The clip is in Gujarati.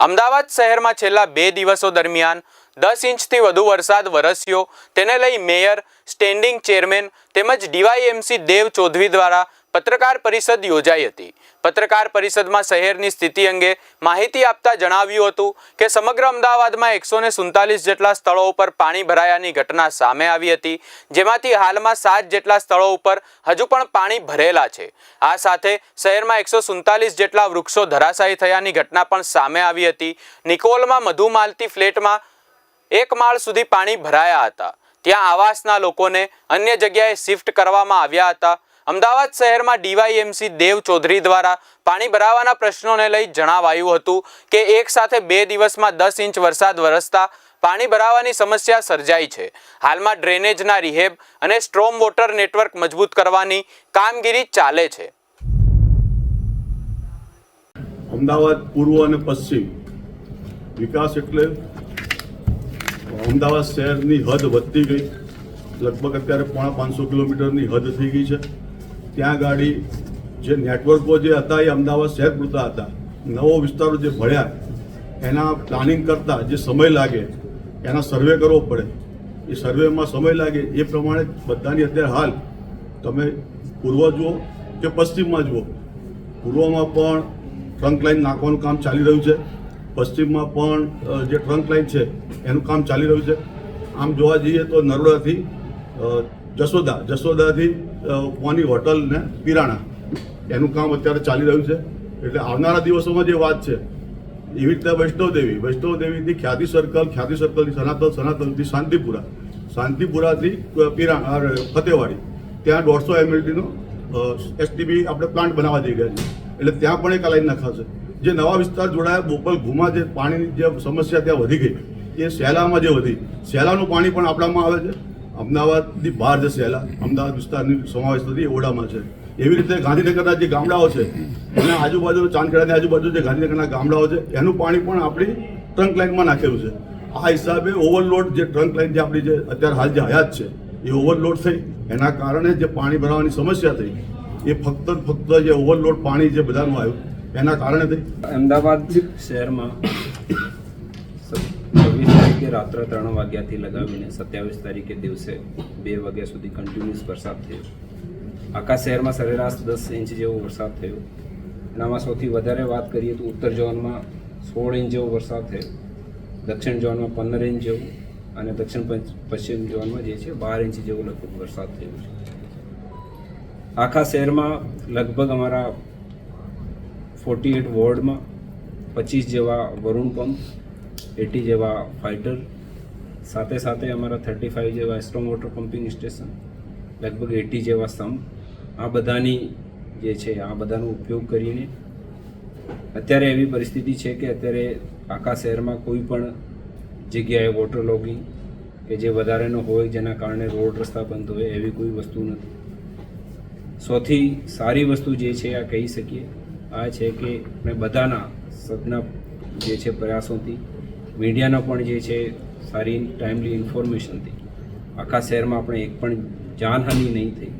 અમદાવાદ શહેરમાં છેલ્લા બે દિવસો દરમિયાન દસ ઇંચથી વધુ વરસાદ વરસ્યો. તેને લઈ મેયર, સ્ટેન્ડિંગ ચેરમેન તેમજ ડીવાયએમસી દેવ ચૌધરી દ્વારા પત્રકાર પરિષદ યોજાઈ હતી. પત્રકાર પરિષદમાં શહેરની સ્થિતિ અંગે માહિતી આપતા જણાવ્યું હતું કે, સમગ્ર અમદાવાદમાં એકસો જેટલા સ્થળો ઉપર પાણી ભરાયાની ઘટના સામે આવી હતી, જેમાંથી હાલમાં સાત જેટલા સ્થળો ઉપર હજુ પણ પાણી ભરેલા છે. આ સાથે શહેરમાં એકસો જેટલા વૃક્ષો ધરાશાયી થયાની ઘટના પણ સામે આવી હતી. નિકોલમાં મધુમાલતી ફ્લેટમાં એક માળ સુધી પાણી ભરાયા હતા. ત્યાં આવાસના લોકોને અન્ય જગ્યાએ શિફ્ટ કરવામાં આવ્યા હતા. અમદાવાદ શહેરમાં ડીવાયએમસી દેવ ચૌધરી દ્વારા પાણી ભરાવાના પ્રશ્નોને લઈ જણાવાયું હતું કે એક સાથે બે દિવસમાં દસ ઇંચ વરસાદ વરસતા પાણી ભરાવાની સમસ્યા સર્જાઈ છે. હાલમાં ડ્રેનેજના રિહેબ અને સ્ટ્રોમ વોટર નેટવર્ક મજબૂત કરવાની કામગીરી ચાલે છે. અમદાવાદ પૂર્વ અને પશ્ચિમ વિકાસ એટલે અમદાવાદ શહેરની હદ વધતી ગઈ. લગભગ અત્યારે પોણા પાંચસો કિલોમીટરની હદ થઈ ગઈ છે. ત્યાં ગાડી જે નેટવર્કો જે હતા એ અમદાવાદ શહેર પૂરતા હતા. નવો વિસ્તારો જે ભળ્યા એના પ્લાનિંગ કરતાં જે સમય લાગે, એના સર્વે કરવો પડે. એ સર્વેમાં સમય લાગે, એ પ્રમાણે બધાની અત્યારે હાલ તમે પૂર્વ જુઓ કે પશ્ચિમમાં જુઓ. પૂર્વમાં પણ ટ્રંક લાઇન નાખવાનું કામ ચાલી રહ્યું છે. પશ્ચિમમાં પણ જે ટ્રંક લાઈન છે, એનું કામ ચાલી રહ્યું છે. આમ જોવા જઈએ તો નરોડાથી જશોદાથી અ, પોની હોટલ ને પિરાણા. એનું કામ અત્યારે ચાલી રહ્યું છે. એટલે આવનારા દિવસોમાં જે વાત છે એવી રીતે વૈષ્ણવદેવી વૈષ્ણવદેવીથી ખ્યાતિ સર્કલ ખ્યાતિ સર્કલથી સનાતન સનાતનથી શાંતિપુરા. શાંતિપુરાથી પિરાણા ફતેવાડી. ત્યાં દોઢસો એમએલટીનો એસટીબી આપણે પ્લાન્ટ બનાવવા જઈ ગયા છીએ. એટલે ત્યાં પણ એક લાઈન નખાશે. જે નવા વિસ્તાર જોડાયા બોપલ ઘુમા જે પાણીની જે સમસ્યા ત્યાં વધી ગઈ. એ શેલામાં જે વધી. સેલાનું પાણી પણ આપણામાં આવે છે. અમદાવાદની બહાર જશે. સેલા અમદાવાદ વિસ્તારની સમાવેશ થતી ઓડામાં છે. એવી રીતે ગાંધીનગરના જે ગામડાઓ છે અને આજુબાજુ ચાંદખેડાની આજુબાજુ જે ગાંધીનગરના ગામડાઓ છે, એનું પાણી પણ આપણી ટ્રંક લાઈનમાં નાખેલું છે. આ હિસાબે ઓવરલોડ જે ટ્રંક લાઇન જે આપણી જે અત્યારે હાલ જે હયાત છે, એ ઓવરલોડ થઈ. એના કારણે જે પાણી ભરાવાની સમસ્યા થઈ, એ ફક્ત ફક્ત જે ઓવરલોડ પાણી જે બધાનું આવ્યું, એના કારણે થઈ. અમદાવાદ શહેરમાં તારીખે રાત્રે ત્રણ વાગ્યાથી લગાવીને સત્યાવીસ તારીખે દિવસે બે વાગ્યા સુધી કન્ટિન્યુઅસ વરસાદ થયો. આખા શહેરમાં સરેરાશ દસ ઇંચ જેવો વરસાદ થયો. એનામાં સૌથી વધારે વાત કરીએ તો ઉત્તર ઝોનમાં સોળ ઇંચ જેવો વરસાદ થયો. દક્ષિણ ઝોનમાં પંદર ઇંચ જેવું અને દક્ષિણ પશ્ચિમ ઝોનમાં જે છે બાર ઇંચ જેવો લગભગ વરસાદ થયો છે. આખા શહેરમાં લગભગ અમારા ફોર્ટી એટ વોર્ડમાં પચીસ જેવા વરુણ પંપ એટી જેવા ફાઇટર સાથે સાથે અમારા થર્ટી ફાઇવ જેવા સ્ટ્રોંગ વોટર પમ્પિંગ સ્ટેશન લગભગ એટી જેવા સ્તંભ આ બધાની જે છે, આ બધાનો ઉપયોગ કરીને અત્યારે એવી પરિસ્થિતિ છે કે અત્યારે આખા શહેરમાં કોઈ પણ જગ્યાએ વોટર લોગિંગ કે જે વધારેનો હોય, જેના કારણે રોડ રસ્તા બંધ હોય, એવી કોઈ વસ્તુ નથી. સૌથી સારી વસ્તુ જે છે, આ કહી શકીએ, આ છે કે આપણે બધાના સદના જે છે, પ્રયાસોથી મીડિયાનો પણ જે છે, સારી ટાઈમલી ઇન્ફોર્મેશનથી આખા શહેરમાં આપણે એક પણ જાનહાનિ નહીં થઈ.